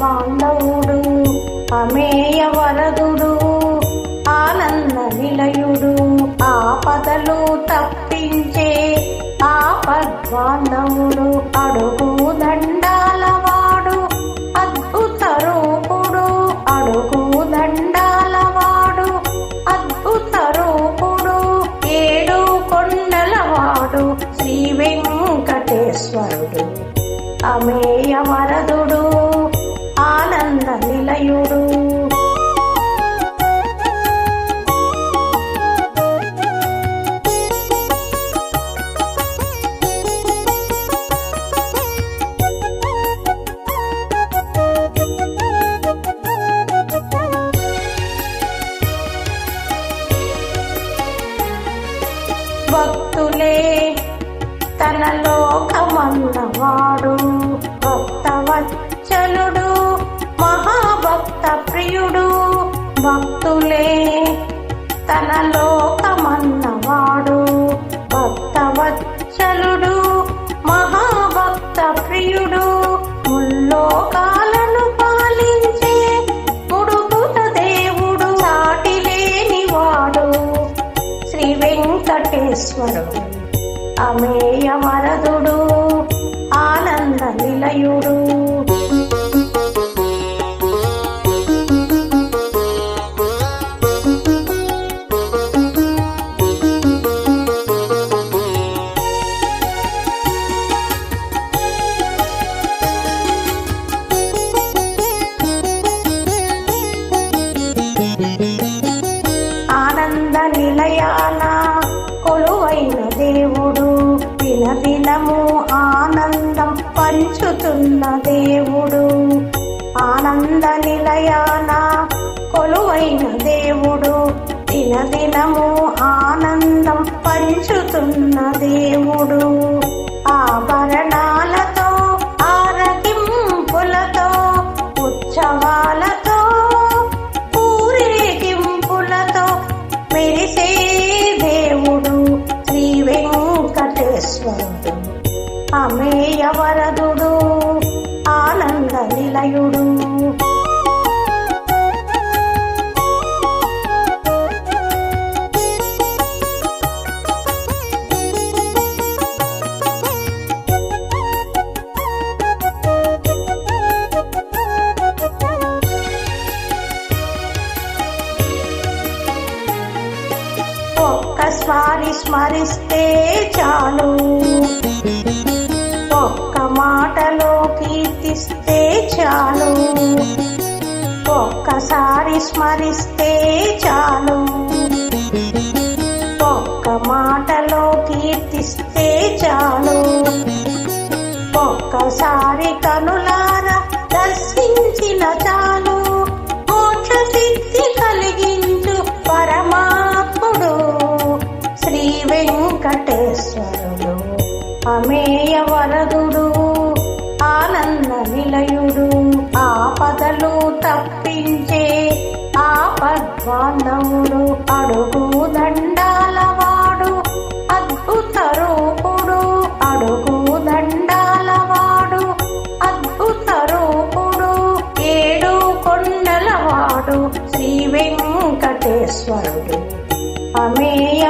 పాండవుడు అమేయ వరదుడు ఆనంద నిలయుడు ఆపదలు తప్పించే ఆపద్బాంధవుడు అడుగు దండ భక్తులే తన లోకమన్నవాడు భక్తవచ్చలుడు మహాభక్త ప్రియుడు. భక్తులే తన లోకమన్నవాడు భక్తవచ్చలుడు వెంకటేశ్వరుడు అమేయ వరదుడు ఆనంద నిలయుడు పంచుతున్న దేవుడు. ఆనంద నిలయాన కొలువైన దేవుడు. దినదినము ఆనందం పంచుతున్న దేవుడు. ఆభరణాలతో ఆరగింపులతో ఉత్సవాలతో పూరేగింపులతో మెరిసే దేవుడు. శ్రీ వెంకటేశ్వరుడు. అమేయ వరదుడు ఆనంద నిలయుడు. ఒక్కసారి స్మరిస్తే చాలు. ఒక్క మాటలో కీర్తిస్తే చాలు. ఒక్కసారి స్మరిస్తే చాలు. ఒక్క మాటలో కీర్తిస్తే చాలు. ఒక్కసారి కను నిలయుడు ఆపదలు తప్పించే ఆపద్బాంధవుడు అడుగు దండాలవాడు అద్భుత రూపుడు అడుగు దండాలవాడు అద్భుత రూపుడు ఏడు కొండలవాడు శ్రీ వెంకటేశ్వరుడు అమేయ